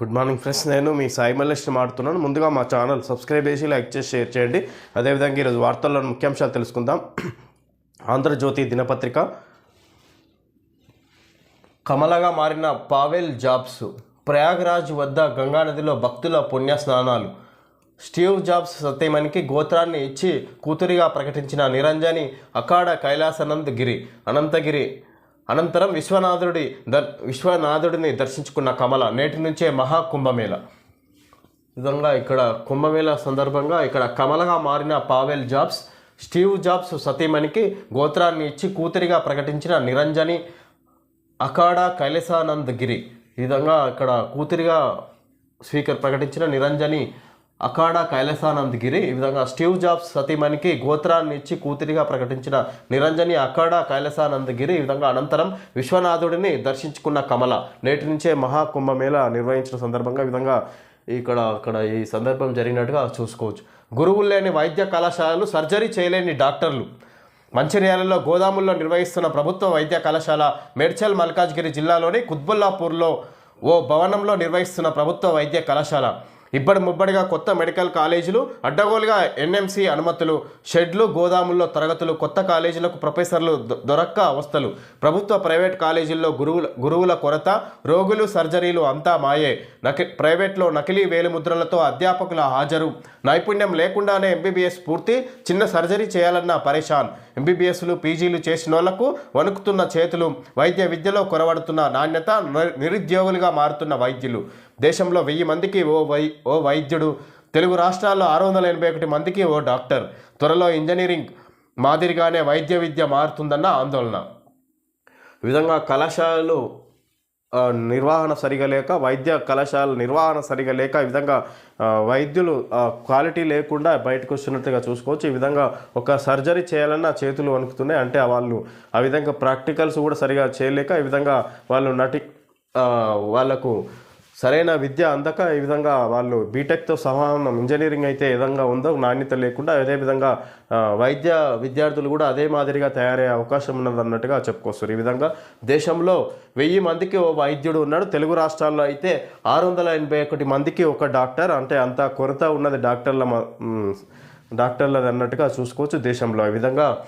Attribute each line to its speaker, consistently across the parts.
Speaker 1: Good morning friends. నేను మీ సాయి మల్లేష్ని మాడుతున్నాను. ముందుగా మా ఛానల్ సబ్స్క్రైబ్ చేసి లైక్ చేసి షేర్ చేయండి. అదేవిధంగా ఈరోజు వార్తల్లో ముఖ్యాంశాలు తెలుసుకుందాం. ఆంధ్రజ్యోతి దినపత్రిక. కమలగా మారిన పావెల్ జాబ్స్ ప్రయాగ్రాజ్ వద్ద గంగానదిలో భక్తుల పుణ్య స్నానాలు స్టీవ్ జాబ్స్ సత్యమణికి గోత్రాన్ని ఇచ్చి కూతురిగా ప్రకటించిన నిరంజని అఖాడ కైలాసనంద్ గిరి అనంతగిరి అనంతరం విశ్వనాథుడి దర్ విశ్వనాథుడిని దర్శించుకున్న కమల నేటి నుంచే మహాకుంభమేళ. విధంగా ఇక్కడ కుంభమేళ సందర్భంగా ఇక్కడ కమలగా మారిన పావెల్ జాబ్స్ స్టీవ్ జాబ్స్ సతీమణికి గోత్రాన్ని ఇచ్చి కూతురిగా ప్రకటించిన నిరంజని అఖాడా కైలాసానంద్ గిరి ఈ విధంగా ఇక్కడ కూతురిగా స్పీకర్ ప్రకటించిన నిరంజని అఖాడ కైలాసానందగిరి ఈ విధంగా స్టీవ్ జాబ్స్ సతీమణికి గోత్రాన్ని ఇచ్చి కూతురిగా ప్రకటించిన నిరంజని అఖాడ కైలాసానందగిరి ఈ విధంగా అనంతరం విశ్వనాథుడిని దర్శించుకున్న కమల. నేటి నుంచే మహాకుంభమేళ నిర్వహించిన సందర్భంగా ఈ విధంగా ఇక్కడ అక్కడ ఈ సందర్భం జరిగినట్టుగా చూసుకోవచ్చు. గురువులు లేని వైద్య కళాశాలలు సర్జరీ చేయలేని డాక్టర్లు. మంచిర్యాలలో గోదాముల్లో నిర్వహిస్తున్న ప్రభుత్వ వైద్య కళాశాల మేడ్చల్ మల్కాజ్గిరి జిల్లాలోని కుత్బుల్లాపూర్లో ఓ భవనంలో నిర్వహిస్తున్న ప్రభుత్వ వైద్య కళాశాల. ఇబ్బడి ముబ్బడిగా కొత్త మెడికల్ కాలేజీలు అడ్డగోలుగా ఎన్ఎంసి అనుమతులు షెడ్లు గోదాముల్లో తరగతులు కొత్త కాలేజీలకు ప్రొఫెసర్లు దొ- దొరక్క అవస్థలు. ప్రభుత్వ ప్రైవేట్ కాలేజీల్లో గురువుల గురువుల కొరత రోగులు సర్జరీలు అంతా మాయే. నకి ప్రైవేట్లో నకిలీ వేలిముద్రలతో అధ్యాపకుల హాజరు. నైపుణ్యం లేకుండానే ఎంబీబీఎస్ పూర్తి చిన్న సర్జరీ చేయాలన్న పరేషాన్. ఎంబీబీఎస్లు పీజీలు చేసిన వాళ్ళకు వణుకుతున్న చేతులు వైద్య విద్యలో కొరవడుతున్న నాణ్యత నిరుద్యోగులుగా మారుతున్న వైద్యులు. దేశంలో వెయ్యి మందికి ఓ వై ఓ వైద్యుడు తెలుగు రాష్ట్రాల్లో ఆరు వందల ఎనభై ఒకటి మందికి ఓ డాక్టర్. త్వరలో ఇంజనీరింగ్ మాదిరిగానే వైద్య విద్య మారుతుందన్న ఆందోళన. ఈ విధంగా కళాశాలలు నిర్వహణ సరిగా లేక వైద్య కళాశాల నిర్వహణ సరిగా లేక ఈ విధంగా వైద్యులు క్వాలిటీ లేకుండా బయటకు వస్తున్నట్టుగా చూసుకోవచ్చు. ఈ విధంగా ఒక సర్జరీ చేయాలన్నా చేతులు వణుకుతున్నాయి. అంటే వాళ్ళు ఆ విధంగా ప్రాక్టికల్స్ కూడా సరిగా చేయలేక ఈ విధంగా వాళ్ళు నటి వాళ్ళకు సరైన విద్య అందక ఈ విధంగా వాళ్ళు బీటెక్తో సమానం ఇంజనీరింగ్ అయితే ఏ విధంగా ఉందో నాణ్యత లేకుండా అదే విధంగా వైద్య విద్యార్థులు కూడా అదే మాదిరిగా తయారయ్యే అవకాశం ఉన్నది అన్నట్టుగా చెప్పుకొస్తారు. ఈ విధంగా దేశంలో వెయ్యి మందికి ఓ వైద్యుడు ఉన్నాడు. తెలుగు రాష్ట్రాల్లో అయితే ఆరు వందల ఎనభై ఒకటి మందికి ఒక డాక్టర్. అంటే అంత కొరత ఉన్నది డాక్టర్ల మ- డాక్టర్లది అన్నట్టుగా చూసుకోవచ్చు దేశంలో. ఈ విధంగా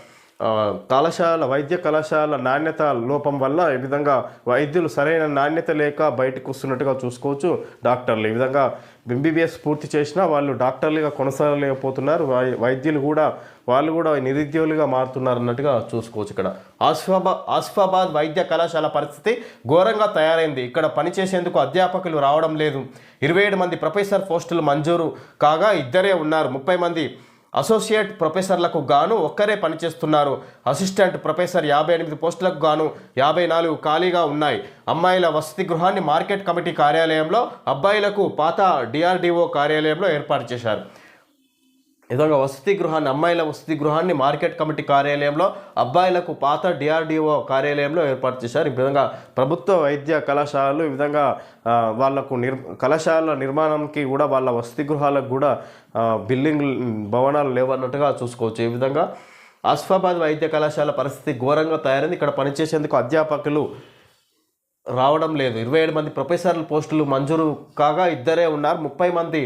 Speaker 1: కళాశాల వైద్య కళాశాల నాణ్యత లోపం వల్ల ఈ విధంగా వైద్యులు సరైన నాణ్యత లేక బయటకు వస్తున్నట్టుగా చూసుకోవచ్చు డాక్టర్లు. ఈ విధంగా ఎంబీబీఎస్ పూర్తి చేసినా వాళ్ళు డాక్టర్లుగా కొనసాగలేకపోతున్నారు. వై- వైద్యులు కూడా వాళ్ళు కూడా నిరుద్యోగులుగా మారుతున్నారు అన్నట్టుగా చూసుకోవచ్చు ఇక్కడ. ఆసిఫాబాద్ ఆసిఫాబాద్ వైద్య కళాశాల పరిస్థితి ఘోరంగా తయారైంది. ఇక్కడ పనిచేసేందుకు అధ్యాపకులు రావడం లేదు. ఇరవై ఏడు మంది ప్రొఫెసర్ పోస్టులు మంజూరు కాగా ఇద్దరే ఉన్నారు. ముప్పై మంది అసోసియేట్ ప్రొఫెసర్లకు గాను ఒక్కరే పనిచేస్తున్నారు. అసిస్టెంట్ ప్రొఫెసర్ యాభై ఎనిమిది పోస్టులకు గాను యాభై నాలుగు ఖాళీగా ఉన్నాయి. అమ్మాయిల వసతి గృహాన్ని మార్కెట్ కమిటీ కార్యాలయంలో అబ్బాయిలకు పాత డిఆర్డిఓ కార్యాలయంలో ఏర్పాటు చేశారు. విధంగా వసతి గృహాన్ని అమ్మాయిల వసతి గృహాన్ని మార్కెట్ కమిటీ కార్యాలయంలో అబ్బాయిలకు పాత డిఆర్డిఓ కార్యాలయంలో ఏర్పాటు చేశారు. ఈ విధంగా ప్రభుత్వ వైద్య కళాశాలలు ఈ విధంగా వాళ్ళకు నిర్ కళాశాల నిర్మాణంకి కూడా వాళ్ళ వసతి గృహాలకు కూడా బిల్డింగ్ భవనాలు లేవన్నట్టుగా చూసుకోవచ్చు. ఈ విధంగా ఆసిఫాబాద్ వైద్య కళాశాల పరిస్థితి ఘోరంగా తయారైంది. ఇక్కడ పనిచేసేందుకు అధ్యాపకులు రావడం లేదు. ఇరవై ఏడు మంది ప్రొఫెసర్ల పోస్టులు మంజూరు కాగా ఇద్దరే ఉన్నారు. ముప్పై మంది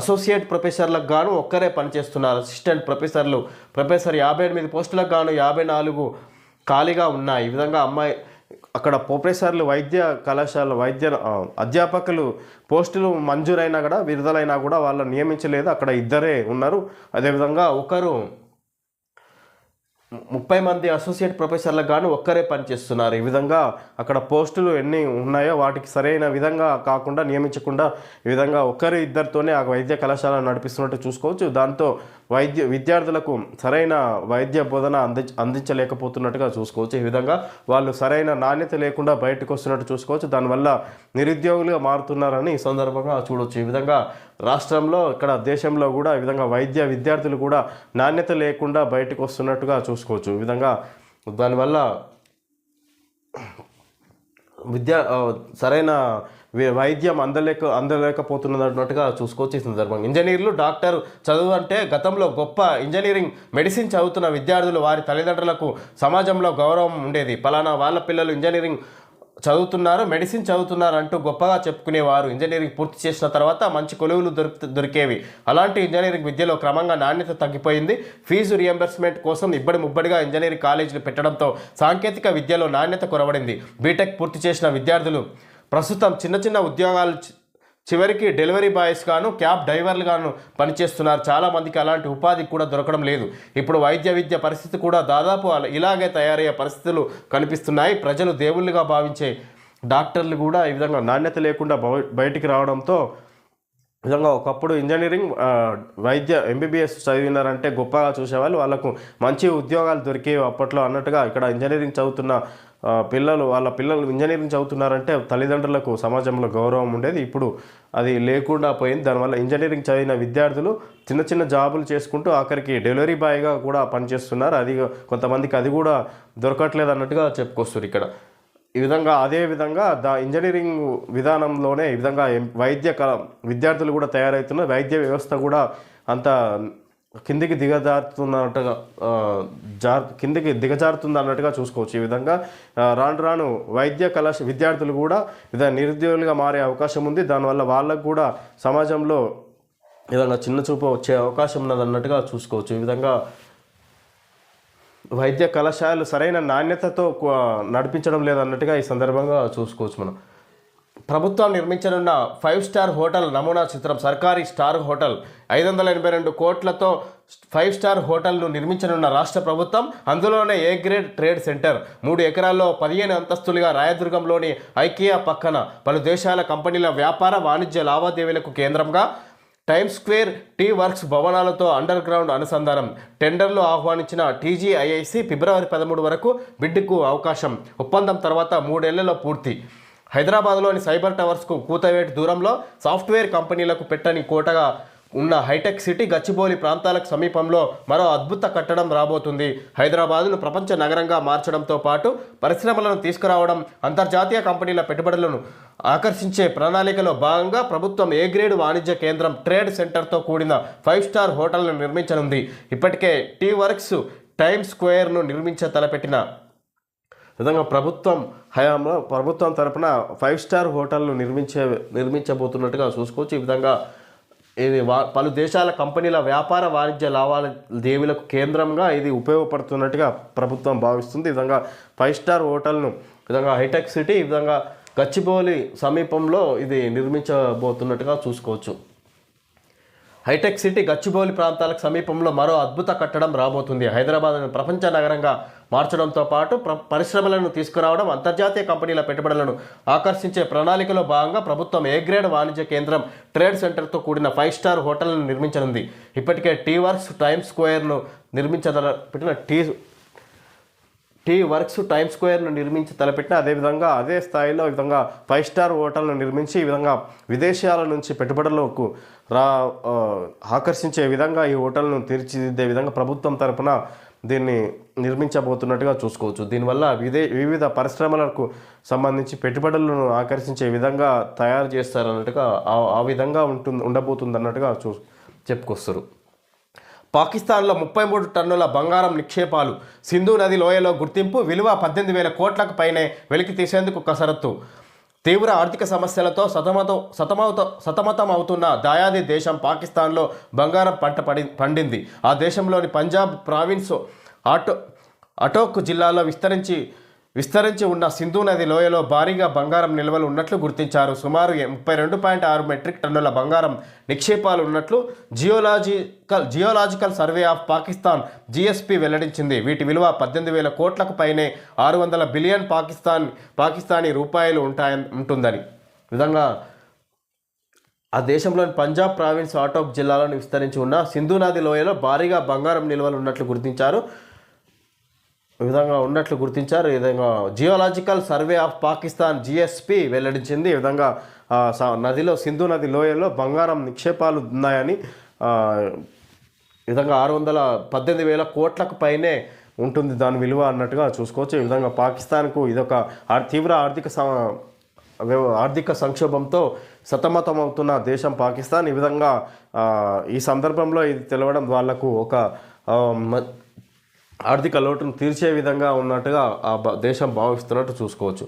Speaker 1: అసోసియేట్ ప్రొఫెసర్లకు గాను ఒక్కరే పనిచేస్తున్నారు. అసిస్టెంట్ ప్రొఫెసర్లు ప్రొఫెసర్ యాభై ఎనిమిది పోస్టులకు గాను యాభై నాలుగు ఖాళీగా ఉన్నాయి. ఈ విధంగా అమ్మాయి అక్కడ ప్రొఫెసర్లు వైద్య కళాశాల వైద్య అధ్యాపకులు పోస్టులు మంజూరైనా కూడా విడుదలైనా కూడా వాళ్ళని నియమించలేదు. అక్కడ ఇద్దరే ఉన్నారు. అదేవిధంగా ఒకరు ముప్పై మంది అసోసియేట్ ప్రొఫెసర్లకు గాను ఒక్కరే పనిచేస్తున్నారు ఈ విధంగా అక్కడ పోస్టులు ఎన్ని ఉన్నాయో వాటికి సరైన విధంగా కాకుండా నియమించకుండా ఈ విధంగా ఒక్కరి ఇద్దరితోనే ఆ వైద్య కళాశాల నడిపిస్తున్నట్టు చూసుకోవచ్చు. దాంతో వైద్య విద్యార్థులకు సరైన వైద్య బోధన అంది అందించలేకపోతున్నట్టుగా చూసుకోవచ్చు. ఈ విధంగా వాళ్ళు సరైన నాణ్యత లేకుండా బయటకు వస్తున్నట్టు చూసుకోవచ్చు. దానివల్ల నిరుద్యోగులుగా మారుతున్నారని ఈ సందర్భంగా చూడవచ్చు ఈ విధంగా రాష్ట్రంలో ఇక్కడ దేశంలో కూడా ఈ విధంగా వైద్య విద్యార్థులు కూడా నాణ్యత లేకుండా బయటకు వస్తున్నట్టుగా చూసుకోవచ్చు. ఈ విధంగా దానివల్ల విద్య సరైన వైద్యం అందలేక అందలేకపోతున్నది అన్నట్టుగా చూసుకోవచ్చు ఈ సందర్భంగా ఇంజనీర్లు డాక్టర్ చదువు అంటే గతంలో గొప్ప ఇంజనీరింగ్ మెడిసిన్ చదువుతున్న విద్యార్థులు వారి తల్లిదండ్రులకు సమాజంలో గౌరవం ఉండేది. పలానా వాళ్ళ పిల్లలు ఇంజనీరింగ్ చదువుతున్నారు మెడిసిన్ చదువుతున్నారు అంటూ గొప్పగా చెప్పుకునేవారు. ఇంజనీరింగ్ పూర్తి చేసిన తర్వాత మంచి కొలువులు దొరికి దొరికేవి. అలాంటి ఇంజనీరింగ్ విద్యలో క్రమంగా నాణ్యత తగ్గిపోయింది. ఫీజు రియంబర్స్మెంట్ కోసం ఇబ్బడి ముబ్బడిగా ఇంజనీరింగ్ కాలేజీలు పెట్టడంతో సాంకేతిక విద్యలో నాణ్యత కొరవడింది. బీటెక్ పూర్తి చేసిన విద్యార్థులు ప్రస్తుతం చిన్న చిన్న ఉద్యోగాలు చివరికి డెలివరీ బాయ్స్ గాను క్యాబ్ డ్రైవర్లుగాను పనిచేస్తున్నారు. చాలామందికి అలాంటి ఉపాధి కూడా దొరకడం లేదు. ఇప్పుడు వైద్య విద్య పరిస్థితి కూడా దాదాపు అలా- ఇలాగే తయారయ్యే పరిస్థితులు కనిపిస్తున్నాయి. ప్రజలు దేవుళ్ళుగా భావించే డాక్టర్లు కూడా ఈ విధంగా నాణ్యత లేకుండా బయటికి రావడంతో నిజంగా ఒకప్పుడు ఇంజనీరింగ్ వైద్య ఎంబీబీఎస్ చదివినారంటే గొప్పగా చూసేవాళ్ళు. వాళ్ళకు మంచి ఉద్యోగాలు దొరికేవి అప్పట్లో అన్నట్టుగా ఇక్కడ ఇంజనీరింగ్ చదువుతున్న పిల్లలు వాళ్ళ పిల్లలు ఇంజనీరింగ్ చదువుతున్నారంటే తల్లిదండ్రులకు సమాజంలో గౌరవం ఉండేది. ఇప్పుడు అది లేకుండా పోయింది. దానివల్ల ఇంజనీరింగ్ చదివిన విద్యార్థులు చిన్న చిన్న జాబులు చేసుకుంటూ ఆఖరికి డెలివరీ బాయ్గా కూడా పనిచేస్తున్నారు. అది కొంతమందికి అది కూడా దొరకట్లేదు అన్నట్టుగా చెప్పుకొస్తారు ఇక్కడ. ఈ విధంగా అదే విధంగా దా ఇంజనీరింగ్ విధానంలోనే ఈ విధంగా వైద్య కళ విద్యార్థులు కూడా తయారవుతున్నారు వైద్య వ్యవస్థ కూడా అంత కిందికి దిగజారుతున్నట్టుగా జార్ కిందికి దిగజారుతుంది అన్నట్టుగా చూసుకోవచ్చు. ఈ విధంగా రాను రాను వైద్య కళాశ విద్యార్థులు కూడా ఇద నిరుద్యోగులుగా మారే అవకాశం ఉంది. దానివల్ల వాళ్ళకు కూడా సమాజంలో ఏదైనా చిన్న చూపు వచ్చే అవకాశం ఉన్నది అన్నట్టుగా చూసుకోవచ్చు. ఈ విధంగా వైద్య కళాశాలలు సరైన నాణ్యతతో నడిపించడం లేదన్నట్టుగా ఈ సందర్భంగా చూసుకోవచ్చు మనం. ప్రభుత్వం నిర్మించనున్న ఫైవ్ స్టార్ హోటల్ నమూనా చిత్రం సర్కారీ స్టార్ హోటల్ ఐదు వందల ఎనభై రెండు కోట్లతో ఫైవ్ స్టార్ హోటల్ను నిర్మించనున్న రాష్ట్ర ప్రభుత్వం అందులోనే ఏ గ్రేడ్ ట్రేడ్ సెంటర్ మూడు ఎకరాల్లో పదిహేను అంతస్తులుగా రాయదుర్గంలోని ఐకియా పక్కన పలు దేశాల కంపెనీల వ్యాపార వాణిజ్య లావాదేవీలకు కేంద్రంగా టైమ్ స్క్వేర్ టీ వర్క్స్ భవనాలతో అండర్ గ్రౌండ్ అనుసంధానం. టెండర్లు ఆహ్వానించిన టీజీఐఐసి ఫిబ్రవరి పదమూడు వరకు బిడ్డుకు అవకాశం. ఒప్పందం తర్వాత మూడేళ్ళలో పూర్తి. హైదరాబాద్లోని సైబర్ టవర్స్కు కూతవేటి దూరంలో సాఫ్ట్వేర్ కంపెనీలకు పెట్టని కోటగా ఉన్న హైటెక్ సిటీ గచ్చిబౌలి ప్రాంతాలకు సమీపంలో మరో అద్భుత కట్టడం రాబోతుంది. హైదరాబాదును ప్రపంచ నగరంగా మార్చడంతో పాటు పరిశ్రమలను తీసుకురావడం అంతర్జాతీయ కంపెనీల పెట్టుబడులను ఆకర్షించే ప్రణాళికలో భాగంగా ప్రభుత్వం ఏ గ్రేడ్ వాణిజ్య కేంద్రం ట్రేడ్ సెంటర్తో కూడిన ఫైవ్ స్టార్ హోటల్ను నిర్మించనుంది. ఇప్పటికే టీ వర్క్స్ టైమ్ స్క్వేర్ను నిర్మించ తలపెట్టిన విధంగా ప్రభుత్వం హయాంలో ప్రభుత్వం తరపున ఫైవ్ స్టార్ హోటల్ను నిర్మించే నిర్మించబోతున్నట్టుగా చూసుకోవచ్చు. ఈ విధంగా ఇది వా పలు దేశాల కంపెనీల వ్యాపార వాణిజ్య లావాదేవీలకు కేంద్రంగా ఇది ఉపయోగపడుతున్నట్టుగా ప్రభుత్వం భావిస్తుంది. ఈ విధంగా ఫైవ్ స్టార్ హోటల్ను విధంగా హైటెక్ సిటీ ఈ విధంగా గచ్చిబౌలి సమీపంలో ఇది నిర్మించబోతున్నట్టుగా చూసుకోవచ్చు. హైటెక్ సిటీ గచ్చిబౌలి ప్రాంతాలకు సమీపంలో మరో అద్భుత కట్టడం రాబోతుంది. హైదరాబాద్ను ప్రపంచ నగరంగా మార్చడంతో పాటు ప్ర పరిశ్రమలను తీసుకురావడం అంతర్జాతీయ కంపెనీల పెట్టుబడులను ఆకర్షించే ప్రణాళికలో భాగంగా ప్రభుత్వం ఏ గ్రేడ్ వాణిజ్య కేంద్రం ట్రేడ్ సెంటర్తో కూడిన ఫైవ్ స్టార్ హోటల్ను నిర్మించనుంది. ఇప్పటికే టీ వర్క్స్ టైమ్ స్క్వేర్ను నిర్మించదల పెట్టిన టీ టీ వర్క్స్ టైమ్ స్క్వేర్ను నిర్మించి తలపెట్టిన అదేవిధంగా అదే స్థాయిలో ఈ విధంగా ఫైవ్ స్టార్ హోటల్ను నిర్మించి ఈ విధంగా విదేశాల నుంచి పెట్టుబడులకు రా ఆకర్షించే విధంగా ఈ హోటల్ను తీర్చిదిద్దే విధంగా ప్రభుత్వం తరపున దీన్ని నిర్మించబోతున్నట్టుగా చూసుకోవచ్చు. దీనివల్ల విదే వివిధ పరిశ్రమలకు సంబంధించి పెట్టుబడులను ఆకర్షించే విధంగా తయారు చేస్తారన్నట్టుగా ఆ- ఆ విధంగా ఉంటుంది ఉండబోతుంది అన్నట్టుగా చూ చెప్పుకొస్తారు. పాకిస్తాన్లో ముప్పై మూడు టన్నుల బంగారం నిక్షేపాలు. సింధు నది లోయలో గుర్తింపు విలువ పద్దెనిమిది వేల కోట్లకు పైనే వెలికి తీసేందుకు కసరత్తు. తీవ్ర ఆర్థిక సమస్యలతో సతమతం సతమత సతమతం అవుతున్న దాయాది దేశం పాకిస్తాన్లో బంగారం పంట పడి పండింది. ఆ దేశంలోని పంజాబ్ ప్రావిన్స్ ఆటో అటోక్ జిల్లాలో విస్తరించి విస్తరించి ఉన్న సింధు నది లోయలో భారీగా బంగారం నిల్వలు ఉన్నట్లు గుర్తించారు. సుమారు ముప్పై రెండు పాయింట్ ఆరు మెట్రిక్ టన్నుల బంగారం నిక్షేపాలు ఉన్నట్లు geological geological survey of Pakistan GSP వెల్లడించింది. వీటి విలువ పద్దెనిమిది వేల కోట్లకు పైనే ఆరు వందల బిలియన్ పాకిస్తాన్ పాకిస్తానీ రూపాయలు ఉంటాయ ఉంటుందని. విధంగా ఆ దేశంలోని పంజాబ్ ప్రావిన్స్ ఆటోక్ జిల్లాలోని విస్తరించి ఉన్న సింధు నది లోయలో భారీగా బంగారం నిల్వలు ఉన్నట్లు గుర్తించారు. విధంగా ఉన్నట్లు గుర్తించారు. ఈ విధంగా geological survey of Pakistan GSP వెల్లడించింది. ఈ విధంగా నదిలో సింధు నది లోయలో బంగారం నిక్షేపాలు ఉన్నాయని విధంగా ఆరు వందల పద్దెనిమిది వేల కోట్లకు పైనే ఉంటుంది దాని విలువ అన్నట్టుగా చూసుకోవచ్చు. ఈ విధంగా పాకిస్తాన్కు ఇదొక తీవ్ర ఆర్థిక ఆర్థిక సంక్షోభంతో సతమతమవుతున్న దేశం పాకిస్తాన్. ఈ విధంగా ఈ సందర్భంలో ఇది తెలవడం వాళ్ళకు ఒక మ- ఆర్థిక లోటును తీర్చే విధంగా ఉన్నట్టుగా ఆ దేశం భావిస్తున్నట్టు చూసుకోవచ్చు.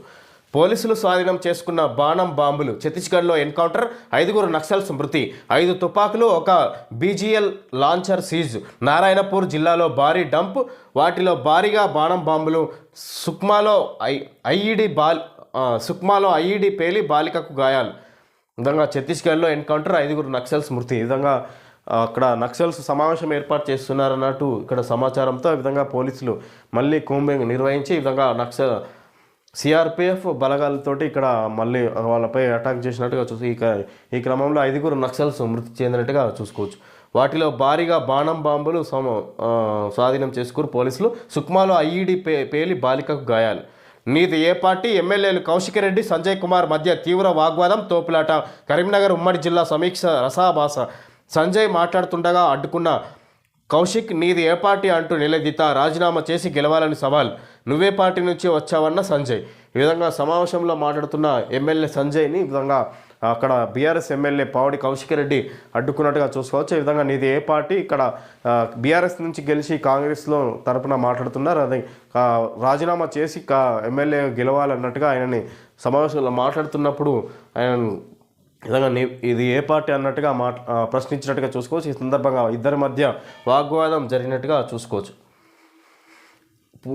Speaker 1: పోలీసులు స్వాధీనం చేసుకున్న బాణం బాంబులు ఛత్తీస్గఢ్లో ఎన్కౌంటర్ ఐదుగురు నక్సల్స్ మృతి ఐదు తుపాకులు ఒక బీజీఎల్ లాంచర్ సీజ్. నారాయణపూర్ జిల్లాలో భారీ డంప్ వాటిలో భారీగా బాణం బాంబులు సుక్మాలో ఐ ఐఈడి బాల్ సుక్మాలో ఐఈడి పేలి బాలికకు గాయాలు. విధంగా ఛత్తీస్గఢ్లో ఎన్కౌంటర్ ఐదుగురు నక్సల్స్ మృతి ఈ విధంగా అక్కడ నక్సల్స్ సమావేశం ఏర్పాటు చేస్తున్నారన్నట్టు ఇక్కడ సమాచారంతో ఈ విధంగా పోలీసులు మళ్ళీ కూంబింగ్ నిర్వహించి ఈ విధంగా నక్సల్ సిఆర్పిఎఫ్ బలగాలతోటి ఇక్కడ మళ్ళీ వాళ్ళపై అటాక్ చేసినట్టుగా చూసి ఈ ఈ క్రమంలో ఐదుగురు నక్సల్స్ మృతి చెందినట్టుగా చూసుకోవచ్చు. వాటిలో భారీగా బాణం బాంబులు సమ స్వాధీనం చేసుకుని పోలీసులు సుక్మాలో ఐఈడి పే పేలి బాలికకు గాయాలు. నీది ఏ పార్టీ? ఎమ్మెల్యేలు కౌశిక్ రెడ్డి సంజయ్ కుమార్ మధ్య తీవ్ర వాగ్వాదం తోపులాట. కరీంనగర్ ఉమ్మడి జిల్లా సమీక్ష రసాభాస సంజయ్ మాట్లాడుతుండగా అడ్డుకున్న కౌశిక్ నీది ఏ పార్టీ? అంటూ నిలదీత రాజీనామా చేసి గెలవాలని సవాల్. నువ్వే పార్టీ నుంచి వచ్చావన్న సంజయ్. ఈ విధంగా సమావేశంలో మాట్లాడుతున్న ఎమ్మెల్యే సంజయ్ని ఈ విధంగా అక్కడ బీఆర్ఎస్ ఎమ్మెల్యే పావడి కౌశిక్ రెడ్డి అడ్డుకున్నట్టుగా చూసుకోవచ్చు. ఈ విధంగా నీది ఏ పార్టీ? ఇక్కడ బీఆర్ఎస్ నుంచి గెలిచి కాంగ్రెస్లో తరపున మాట్లాడుతున్నారు. అది రాజీనామా చేసి ఎమ్మెల్యే గెలవాలన్నట్టుగా ఆయనని సమావేశంలో మాట్లాడుతున్నప్పుడు ఆయన ఈ విధంగా ఇది ఏ పార్టీ అన్నట్టుగా మా ప్రశ్నించినట్టుగా చూసుకోవచ్చు. ఈ సందర్భంగా ఇద్దరి మధ్య వాగ్వాదం జరిగినట్టుగా చూసుకోవచ్చు.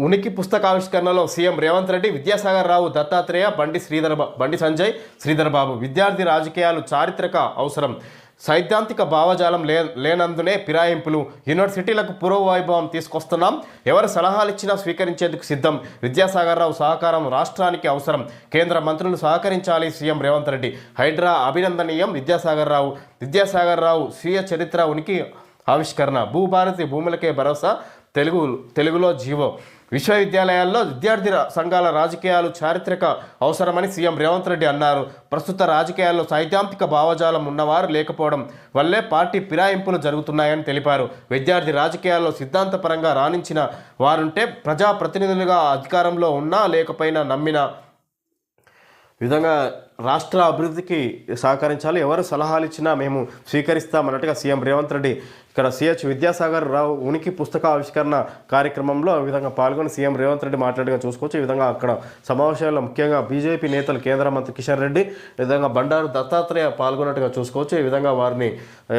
Speaker 1: ఉనికి పుస్తకావిష్కరణలో సీఎం రేవంత్ రెడ్డి విద్యాసాగర్ రావు దత్తాత్రేయ బండి శ్రీధర్ బండి సంజయ్ శ్రీధర్ బాబు. విద్యార్థి రాజకీయాలు చారిత్రక అవసరం. సైద్ధాంతిక భావజాలం లే లేనందునే ఫిరాయింపులు. యూనివర్సిటీలకు పూర్వవైభవం తీసుకొస్తున్నాం. ఎవరు సలహాలు ఇచ్చినా స్వీకరించేందుకు సిద్ధం. విద్యాసాగర్ రావు సహకారం రాష్ట్రానికి అవసరం. కేంద్ర మంత్రులు సహకరించాలి సీఎం రేవంత్ రెడ్డి. హైడ్రా అభినందనీయం విద్యాసాగర్ రావు విద్యాసాగర్ రావు స్వీయ చరిత్ర ఉనికి ఆవిష్కరణ. భూభారతి భూములకే భరోసా. తెలుగు తెలుగులో జీవో. విశ్వవిద్యాలయాల్లో విద్యార్థి సంఘాల రాజకీయాలు చారిత్రక అవసరమని సీఎం రేవంత్ రెడ్డి అన్నారు. ప్రస్తుత రాజకీయాల్లో సైద్ధాంతిక భావజాలం ఉన్నవారు లేకపోవడం వల్లే పార్టీ ఫిరాయింపులు జరుగుతున్నాయని తెలిపారు. విద్యార్థి రాజకీయాల్లో సిద్ధాంతపరంగా రాణించిన వారుంటే ప్రజాప్రతినిధులుగా అధికారంలో ఉన్నా లేకపోయినా నమ్మిన విధంగా రాష్ట్ర అభివృద్ధికి సహకరించాలి. ఎవరు సలహాలు ఇచ్చినా మేము స్వీకరిస్తామన్నట్టుగా సీఎం రేవంత్ రెడ్డి ఇక్కడ సిహెచ్ విద్యాసాగర్ రావు ఉనికి పుస్తక ఆవిష్కరణ కార్యక్రమంలో ఈ విధంగా పాల్గొని సీఎం రేవంత్ రెడ్డి మాట్లాడగా చూసుకోవచ్చు. ఈ విధంగా అక్కడ సమావేశాల్లో ముఖ్యంగా బీజేపీ నేతలు కేంద్ర మంత్రి కిషన్ రెడ్డి ఈ విధంగా బండారు దత్తాత్రేయ పాల్గొన్నట్టుగా చూసుకోవచ్చు. ఈ విధంగా వారిని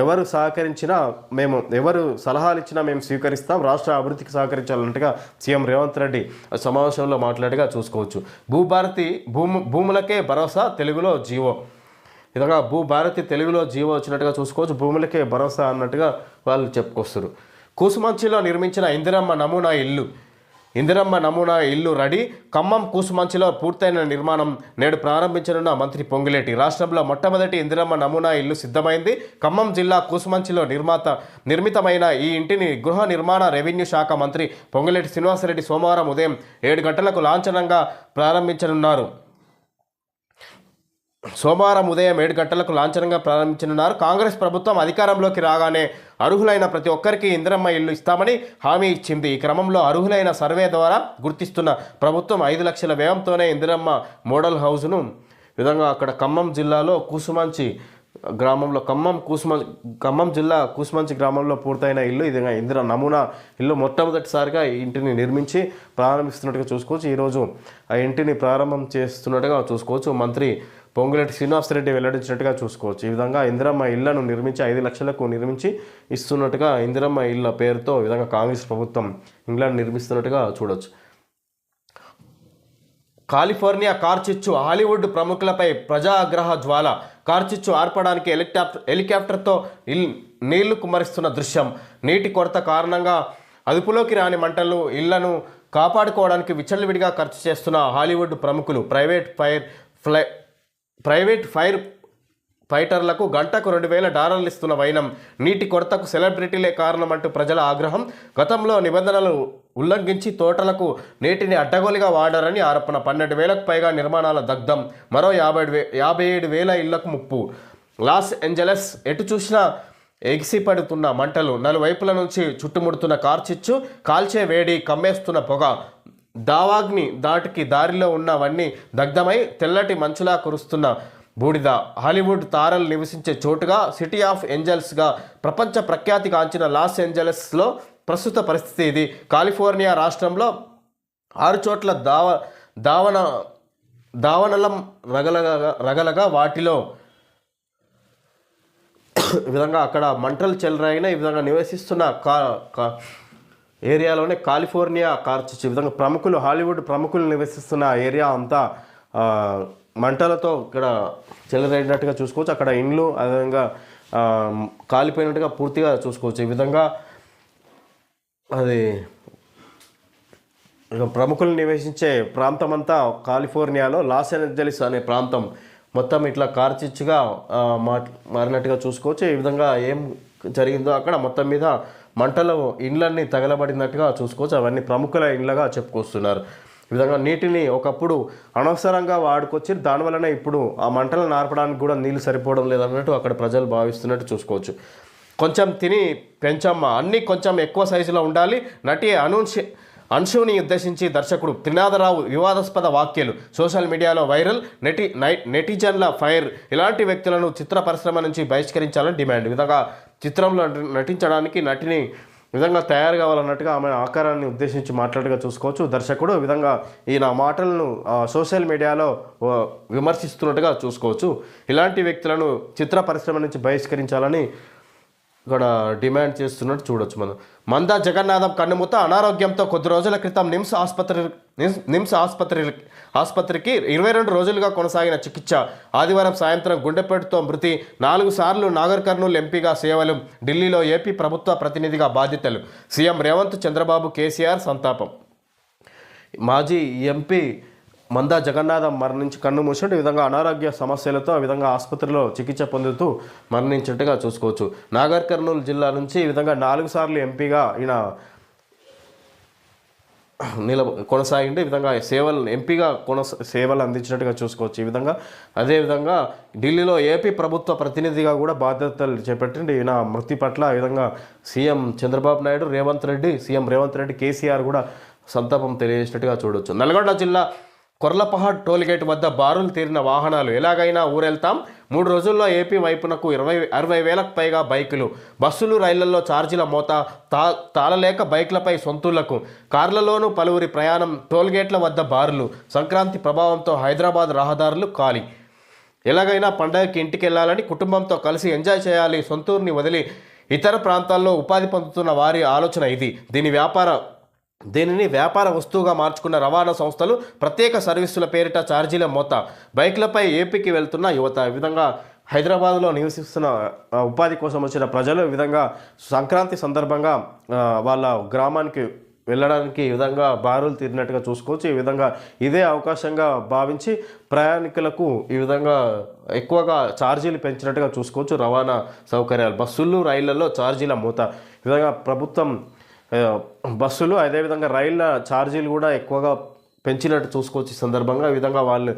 Speaker 1: ఎవరు సహకరించినా మేము ఎవరు సలహాలు ఇచ్చినా మేము స్వీకరిస్తాం. రాష్ట్ర అభివృద్ధికి సహకరించాలన్నట్టుగా సీఎం రేవంత్ రెడ్డి సమావేశంలో మాట్లాడగా చూసుకోవచ్చు. భూభారతి భూము భూములకే భరోసా తెలుగులో జీవో. ఇదగా భూభారతి తెలుగులో జీవో వచ్చినట్టుగా చూసుకోవచ్చు. భూములకే భరోసా అన్నట్టుగా వాళ్ళు చెప్పుకొస్తారు. కూసుమంచిలో నిర్మించిన ఇందిరమ్మ నమూనా ఇల్లు. ఇందిరమ్మ నమూనా ఇల్లు రెడీ. ఖమ్మం కూసుమంచిలో పూర్తయిన నిర్మాణం నేడు ప్రారంభించనున్న మంత్రి పొంగులేటి. రాష్ట్రంలో మొట్టమొదటి ఇందిరమ్మ నమూనా ఇల్లు సిద్ధమైంది. ఖమ్మం జిల్లా కూసుమంచిలో నిర్మాత నిర్మితమైన ఈ ఇంటిని గృహ నిర్మాణ రెవెన్యూ శాఖ మంత్రి పొంగులేటి శ్రీనివాసరెడ్డి సోమవారం ఉదయం ఏడు గంటలకు లాంఛనంగా ప్రారంభించనున్నారు. సోమవారం ఉదయం ఏడు గంటలకు లాంఛనంగా ప్రారంభించనున్నారు. కాంగ్రెస్ ప్రభుత్వం అధికారంలోకి రాగానే అర్హులైన ప్రతి ఒక్కరికి ఇందిరమ్మ ఇల్లు ఇస్తామని హామీ ఇచ్చింది. ఈ క్రమంలో అర్హులైన సర్వే ద్వారా గుర్తిస్తున్న ప్రభుత్వం ఐదు లక్షల వ్యయంతోనే ఇందిరమ్మ మోడల్ హౌస్ను విధంగా అక్కడ ఖమ్మం జిల్లాలో కూసుమంచి గ్రామంలో ఖమ్మం కూసుమ ఖమ్మం జిల్లా కూసుమంచి గ్రామంలో పూర్తయిన ఇల్లు ఇది ఇందిర నమూనా ఇల్లు మొట్టమొదటిసారిగా ఈ ఇంటిని నిర్మించి ప్రారంభిస్తున్నట్టుగా చూసుకోవచ్చు. ఈరోజు ఆ ఇంటిని ప్రారంభం చేస్తున్నట్టుగా చూసుకోవచ్చు. మంత్రి పొంగులేటి శ్రీనివాసరెడ్డి వెల్లడించినట్టుగా చూసుకోవచ్చు. ఈ విధంగా ఇందిరమ్మ ఇళ్ళను నిర్మించి ఐదు లక్షలకు నిర్మించి ఇస్తున్నట్టుగా ఇందిరమ్మ ఇళ్ళ పేరుతో ఈ విధంగా కాంగ్రెస్ ప్రభుత్వం ఇంగ్లాండ్ నిర్మిస్తున్నట్టుగా చూడొచ్చు. కాలిఫోర్నియా కార్చిచ్చు హాలీవుడ్ ప్రముఖులపై ప్రజాగ్రహ జ్వాల. కార్చిచ్చు ఆర్పడానికి హెలికాప్టర్ హెలికాప్టర్తో ఇల్ నీళ్ళు కుమ్మరిస్తున్న దృశ్యం. నీటి కొరత కారణంగా అదుపులోకి రాని మంటలు ఇళ్ళను కాపాడుకోవడానికి విచ్చలవిడిగా ఖర్చు చేస్తున్న హాలీవుడ్ ప్రముఖులు. Private fire fly private fire ఫైటర్లకు గంటకు రెండు వేల డాలర్లు ఇస్తున్న వైనం. నీటి కొరతకు సెలబ్రిటీలే కారణమంటూ ప్రజల ఆగ్రహం. గతంలో నిబంధనలు ఉల్లంఘించి తోటలకు నీటిని అడ్డగోలుగా వాడారని ఆరోపణ. పన్నెండు వేలకు పైగా నిర్మాణాల దగ్ధం. మరో యాభై వే యాభై ఏడు వేల ఇళ్ళకు ముప్పు. లాస్ ఏంజలస్ ఎటు చూసినా ఎగిసిపడుతున్న మంటలు. నలువైపుల నుంచి చుట్టుముడుతున్న కార్చిచ్చు కాల్చే వేడి కమ్మేస్తున్న పొగ. దావాగ్ని దాటికి దారిలో ఉన్నవన్నీ దగ్ధమై తెల్లటి మంచులా కురుస్తున్న బూడిద. హాలీవుడ్ తారలు నివసించే చోటుగా సిటీ ఆఫ్ ఏంజల్స్గా ప్రపంచ ప్రఖ్యాతి కాంచిన లాస్ ఏంజలస్లో ప్రస్తుత పరిస్థితి ఇది. కాలిఫోర్నియా రాష్ట్రంలో ఆరు చోట్ల దావ దావన దావనలం రగలగా రగలగా వాటిలో విధంగా అక్కడ మంటలు చెలరైన ఈ విధంగా నివసిస్తున్న కా కా- ఏరియాలోనే కాలిఫోర్నియా కార్చిచ్చు ఈ విధంగా ప్రముఖులు హాలీవుడ్ ప్రముఖులు నివసిస్తున్న ఏరియా అంతా మంటలతో ఇక్కడ చెలరేడినట్టుగా చూసుకోవచ్చు. అక్కడ ఇండ్లు అదేవిధంగా కాలిపోయినట్టుగా పూర్తిగా చూసుకోవచ్చు. ఈ విధంగా అది ప్రముఖులు నివసించే ప్రాంతం అంతా కాలిఫోర్నియాలో లాస్ ఏంజలిస్ అనే ప్రాంతం మొత్తం ఇట్లా కార్చిచ్చుగా ఆ, మారినట్టుగా చూసుకోవచ్చు. ఈ విధంగా ఏం జరిగిందో అక్కడ మొత్తం మీద మంటలు ఇండ్లన్నీ తగలబడినట్టుగా చూసుకోవచ్చు. అవన్నీ ప్రముఖుల ఇండ్లుగా చెప్పుకొస్తున్నారు. ఈ విధంగా నీటిని ఒకప్పుడు అనవసరంగా వాడుకొచ్చి దానివల్లనే ఇప్పుడు ఆ మంటలను నార్పడానికి కూడా నీళ్ళు సరిపోవడం లేదన్నట్టు అక్కడ ప్రజలు భావిస్తున్నట్టు చూసుకోవచ్చు. కొంచెం తిని పెంచమ్మ. అన్నీ కొంచెం ఎక్కువ సైజులో ఉండాలి. నటి అనూన్షి అంశుని ఉద్దేశించి దర్శకుడు త్రినాథరావు వివాదాస్పద వ్యాఖ్యలు. సోషల్ మీడియాలో వైరల్ నెటి నైట్ నెటిజన్ల ఫైర్. ఇలాంటి వ్యక్తులను చిత్ర పరిశ్రమ నుంచి బహిష్కరించాలని డిమాండ్. విధంగా చిత్రంలో నటించడానికి నటిని విధంగా తయారు కావాలన్నట్టుగా ఆమె ఆకారాన్ని ఉద్దేశించి మాట్లాడగా చూసుకోవచ్చు. దర్శకుడు ఈ విధంగా ఈయన మాటలను సోషల్ మీడియాలో విమర్శిస్తున్నట్టుగా చూసుకోవచ్చు. ఇలాంటి వ్యక్తులను చిత్ర పరిశ్రమ నుంచి బహిష్కరించాలని ఇక్కడ డిమాండ్ చేస్తున్నట్టు చూడొచ్చు మనం. మందా జగన్నాథం కన్నుమూత అనారోగ్యంతో కొద్ది రోజుల క్రితం నిమ్స్ ఆసుపత్రి నిమ్స్- నిమ్స్ ఆసుపత్రి ఆసుపత్రికి ఇరవై రెండు రోజులుగా కొనసాగిన చికిత్స. ఆదివారం సాయంత్రం గుండెపేటుతో మృతి. నాలుగు సార్లు నాగర్ కర్నూలు ఎంపీగా సేవలు. ఢిల్లీలో ఏపీ ప్రభుత్వ ప్రతినిధిగా బాధ్యతలు. సీఎం రేవంత్ చంద్రబాబు కేసీఆర్ సంతాపం. మాజీ ఎంపీ మందా జగన్నాథం మరణించి కన్ను మూసినట్టు ఈ విధంగా అనారోగ్య సమస్యలతో ఆ విధంగా ఆసుపత్రిలో చికిత్స పొందుతూ మరణించినట్టుగా చూసుకోవచ్చు. నాగర్ కర్నూలు జిల్లా నుంచి ఈ విధంగా నాలుగు సార్లు ఎంపీగా ఈయన నిల కొనసాగిండి. ఈ విధంగా సేవలు ఎంపీగా కొనస సేవలు అందించినట్టుగా చూసుకోవచ్చు. ఈ విధంగా అదేవిధంగా ఢిల్లీలో ఏపీ ప్రభుత్వ ప్రతినిధిగా కూడా బాధ్యతలు చేపట్టండి. ఈయన మృతి పట్ల ఈ విధంగా CM Chandrababu Naidu Revanth Reddy CM Revanth Reddy KCR కూడా సంతాపం తెలియజేసినట్టుగా చూడవచ్చు నల్గొండ జిల్లా కొర్లపహాడ్ టోల్గేట్ వద్ద బారులు తీరిన వాహనాలు ఎలాగైనా ఊరెళ్తాం. మూడు రోజుల్లో ఏపీ వైపునకు ఇరవై అరవై వేలకు పైగా బైకులు. బస్సులు రైళ్ళలో ఛార్జీల మోత తా తాళలేక బైక్లపై సొంతులకు కార్లలోనూ పలువురి ప్రయాణం టోల్గేట్ల వద్ద బారులు. సంక్రాంతి ప్రభావంతో హైదరాబాద్ రహదారులు ఖాళీ. ఎలాగైనా పండగకి ఇంటికి వెళ్ళాలని కుటుంబంతో కలిసి ఎంజాయ్ చేయాలి. సొంతూరుని వదిలి ఇతర ప్రాంతాల్లో ఉపాధి పొందుతున్న వారి ఆలోచన ఇది. దీని వ్యాపార దీనిని వ్యాపార వస్తువుగా మార్చుకున్న రవాణా సంస్థలు ప్రత్యేక సర్వీసుల పేరిట ఛార్జీల మోత బైక్లపై ఏపీకి వెళ్తున్న యువత. ఈ విధంగా హైదరాబాద్లో నివసిస్తున్న ఉపాధి కోసం వచ్చిన ప్రజలు ఈ విధంగా సంక్రాంతి సందర్భంగా వాళ్ళ గ్రామానికి వెళ్ళడానికి ఈ విధంగా బారులు తీరినట్టుగా చూసుకోవచ్చు. ఈ విధంగా ఇదే అవకాశంగా భావించి ప్రయాణికులకు ఈ విధంగా ఎక్కువగా ఛార్జీలు పెంచినట్టుగా చూసుకోవచ్చు రవాణా సౌకర్యాలు. బస్సులు రైళ్ళలో ఛార్జీల మూత. ఈ విధంగా ప్రభుత్వం బస్సులు అదేవిధంగా రైళ్ళ ఛార్జీలు కూడా ఎక్కువగా పెంచినట్టు చూసుకోవచ్చు ఈ సందర్భంగా. ఈ విధంగా వాళ్ళు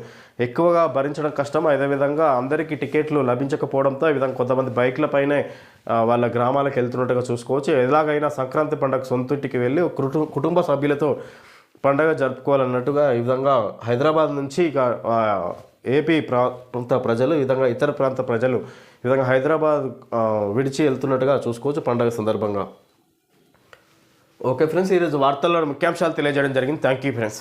Speaker 1: ఎక్కువగా భరించడం కష్టం. అదేవిధంగా అందరికీ టికెట్లు లభించకపోవడంతో ఈ విధంగా కొంతమంది బైక్లపైనే వాళ్ళ గ్రామాలకు వెళ్తున్నట్టుగా చూసుకోవచ్చు. ఎలాగైనా సంక్రాంతి పండుగ సొంతింటికి వెళ్ళి కుటుంబ సభ్యులతో పండగ జరుపుకోవాలన్నట్టుగా ఈ విధంగా హైదరాబాద్ నుంచి ఇక ఏపీ ప్రాంత ప్రజలు ఈ విధంగా ఇతర ప్రాంత ప్రజలు ఈ విధంగా హైదరాబాద్ విడిచి వెళ్తున్నట్టుగా చూసుకోవచ్చు పండగ సందర్భంగా. ఓకే ఫ్రెండ్స్ ఈరోజు వార్తల్లో ముఖ్యాంశాలు తెలియజేయడం జరిగింది. Thank you friends